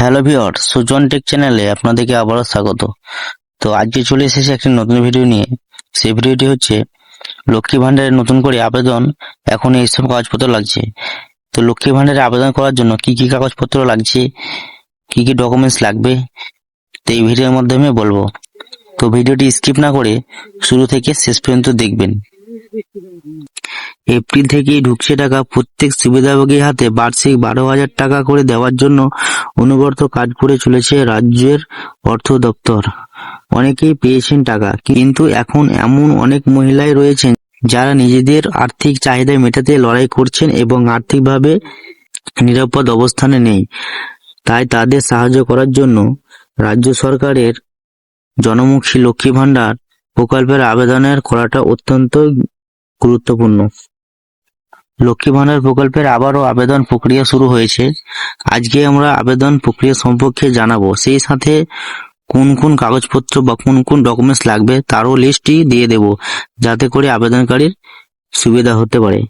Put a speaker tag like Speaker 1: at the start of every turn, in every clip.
Speaker 1: Hello viewer Sujan take চ্যানেলে আপনাদেরকে আবারও স্বাগত। তো আজকে চলে এসেছে একটি নতুন ভিডিও নিয়ে। সেই ভিডিওটি হচ্ছে লক্ষ্মী ভান্ডারের নতুন করে আবেদন, এখন এইসব কাগজপত্র লাগছে। তো লক্ষ্মী ভান্ডারে আবেদন করার জন্য কি কি কাগজপত্র লাগছে, কি কি ডকুমেন্টস লাগবে, তো এই ভিডিওর মাধ্যমে বলব। তো ভিডিওটি স্কিপ না করে শুরু থেকে শেষ পর্যন্ত দেখবেন। এপ্রিল থেকেই ঢুকছে টাকা। প্রত্যেক সুবিধাভোগীর হাতে বার্ষিক বারো হাজার টাকা করে দেওয়ার জন্য অনবরত কাজ করে চলেছে রাজ্যের অর্থ দপ্তর। অনেকেই পেয়েছেন টাকা, কিন্তু এখন এমন অনেক মহিলাই রয়েছেন যারা নিজেদের আর্থিক চাহিদা মেটাতে লড়াই করছেন এবং আর্থিকভাবে নিরাপদ অবস্থানে নেই। তাই তাদের সাহায্য করার জন্য রাজ্য সরকারের জনমুখী লক্ষ্মী ভান্ডার প্রকল্পের আবেদনের করাটা অত্যন্ত গুরুত্বপূর্ণ। লক্ষ্মী ভান্ডার প্রকল্পের আবারও আবেদন প্রক্রিয়া শুরু হয়েছে। আজকে আমরা আবেদন প্রক্রিয়া সম্পর্কে জানাব। সেই সাথে কোন কোন কাগজপত্র বা কোন কোন ডকুমেন্টস লাগবে তারও লিস্টই দিয়ে দেব, যাতে করে আবেদনকারীর সুবিধা হতে পারে।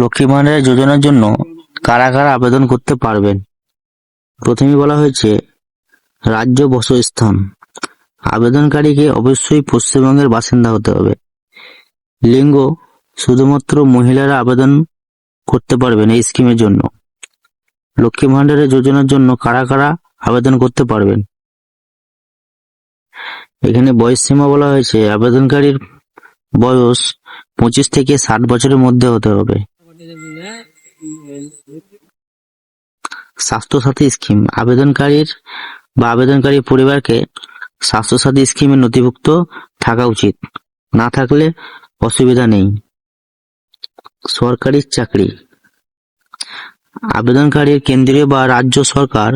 Speaker 1: লক্ষ্মী ভান্ডারের যোজনার জন্য কারা কারা আবেদন করতে পারবেন? প্রথমে বলা হয়েছে, রাজ্য বসস্থান। আবেদনকারীকে অবশ্যই পশ্চিমবঙ্গের বাসিন্দা হতে হবে। লিঙ্গ শুধুমাত্র মহিলারা আবেদন করতে পারবেন এই স্কিমের জন্য। লক্ষ্মী ভান্ডারের যোজনার জন্য কারা কারা আবেদন করতে পারবেন? এখানে বয়স সীমা বলা হয়েছে। আবেদনকারীর বয়স পঁচিশ থেকে ষাট বছরের মধ্যে হতে হবে। স্বাস্থ্যসাথী স্কিম। আবেদনকারীর বা আবেদনকারী পরিবারকে স্বাস্থ্যসাথী স্কিমে নথিভুক্ত থাকা উচিত। না থাকলে অসুবিধা নেই। সরকারি চাকরি। আবেদনকারীর কেন্দ্রীয় বা রাজ্য সরকার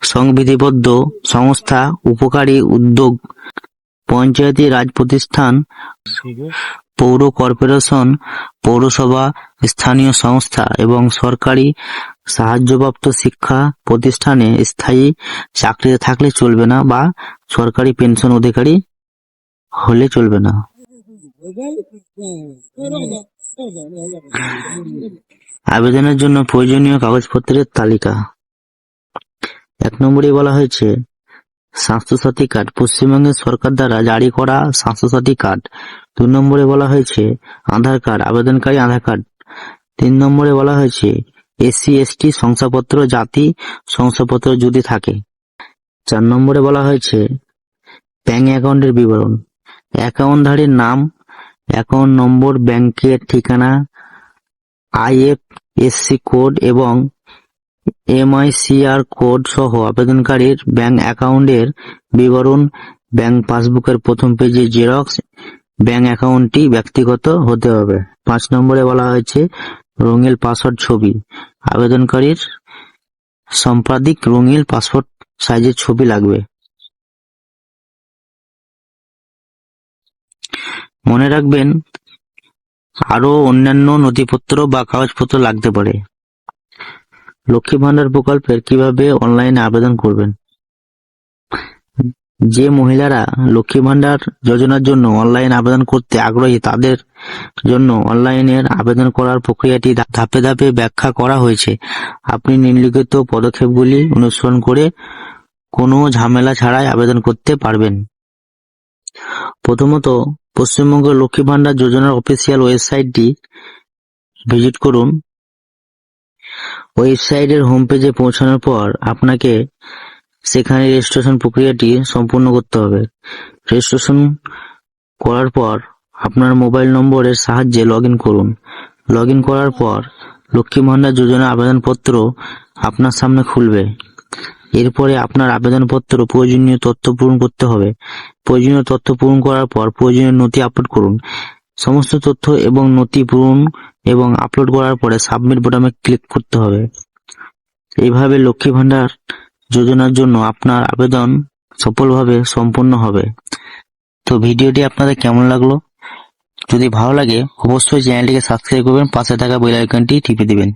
Speaker 1: সংবিধিবদ্ধ সংস্থা, উপকারী উদ্যোগ, পঞ্চায়েতি রাজ প্রতিষ্ঠান, পৌর কর্পোরেশন, পৌরসভা, স্থানীয় সংস্থা এবং সরকারি সাহায্যপ্রাপ্ত শিক্ষা প্রতিষ্ঠানে স্থায়ী চাকরিতে থাকলে চলবে না বা সরকারি পেনশন অধিকারী হলে চলবে না। আবেদনের জন্য প্রয়োজনীয় কাগজপত্রের তালিকা। এক নম্বরে বলা হয়েছে, স্বাস্থ্যসাথী কার্ড, পশ্চিমবঙ্গের সরকার দ্বারা জারি করা স্বাস্থ্যসাথী কার্ড। দুই নম্বরে বলা হয়েছে, আধার কার্ড, আবেদনকারী আধার কার্ড। তিন নম্বরে বলা হয়েছে এসসি, এসটি, শংসাপত্র, জাতি, শংসাপত্র যদি থাকে। চার নম্বরে বলা হয়েছে ব্যাংক অ্যাকাউন্টের বিবরণ। অ্যাকাউন্টধারীর নাম অ্যাকাউন্ট নম্বর, ব্যাংকের ঠিকানা আইএফএসসি কোড এবং এমআইসিআর কোড সহ আবেদনকারীর ব্যাংক অ্যাকাউন্টের বিবরণ ব্যাংক পাসবুকের প্রথম পেজে জেরক্স ব্যাংক অ্যাকাউন্টটি ব্যক্তিগত হতে হবে। পাঁচ নম্বরে বলা হয়েছে, রঙিন পাসওয়ার্ড ছবি। আবেদনকারীর সম্পাদিক রঙিন পাসপোর্ট সাইজের ছবি লাগবে। মনে রাখবেন আরও অন্যান্য নথিপত্র বা কাগজপত্র লাগতে পারে। লক্ষ্মী ভান্ডার প্রকল্পের কীভাবে অনলাইনে আবেদন করবেন? যে মহিলারা লক্ষ্মী ভান্ডার যোজনার জন্য অনলাইন আবেদন করতে আগ্রহী, তাদের জন্য অনলাইনের আবেদন করার প্রক্রিয়াটি ধাপে ধাপে ব্যাখ্যা করা হয়েছে। আপনি নিম্নলিখিত পদক্ষেপগুলি অনুসরণ করে কোনো ঝামেলা ছাড়াই আবেদন করতে পারবেন। প্রথমত, পশ্চিমবঙ্গ লক্ষ্মী ভান্ডার যোজনার অফিসিয়াল ওয়েবসাইটটি ভিজিট করুন। ওয়েবসাইটের হোম পেজে পৌঁছানোর পর আপনাকে সেখানে রেজিস্ট্রেশন প্রক্রিয়াটি সম্পূর্ণ করতে হবে। রেজিস্ট্রেশন করার পর আপনার মোবাইল নম্বরের সাহায্যে লগ করুন। লগ করার পর লক্ষ্মী ভান্ডার যোজনা আবেদনপত্র আপনার সামনে খুলবে। এরপরে আপনার আবেদনপত্র প্রয়োজনীয় তথ্য পূরণ করতে হবে। প্রয়োজনীয় তথ্য পূরণ করার পর প্রয়োজনীয় নথি আপলোড করুন। সমস্ত তথ্য এবং নথি পূরণ এবং আপলোড করার পরে সাবমিট বোতামে ক্লিক করতে হবে। এইভাবে লক্ষ্মী ভান্ডার যোজনার জন্য আপনার আবেদন সফলভাবে সম্পন্ন হবে। তো ভিডিওটি আপনাদের কেমন লাগল? যদি ভালো লাগে, অবশ্যই চ্যানেলটিকে সাবস্ক্রাইব করবেন, পাশে থাকা বেল আইকনটি টিপে দিবেন।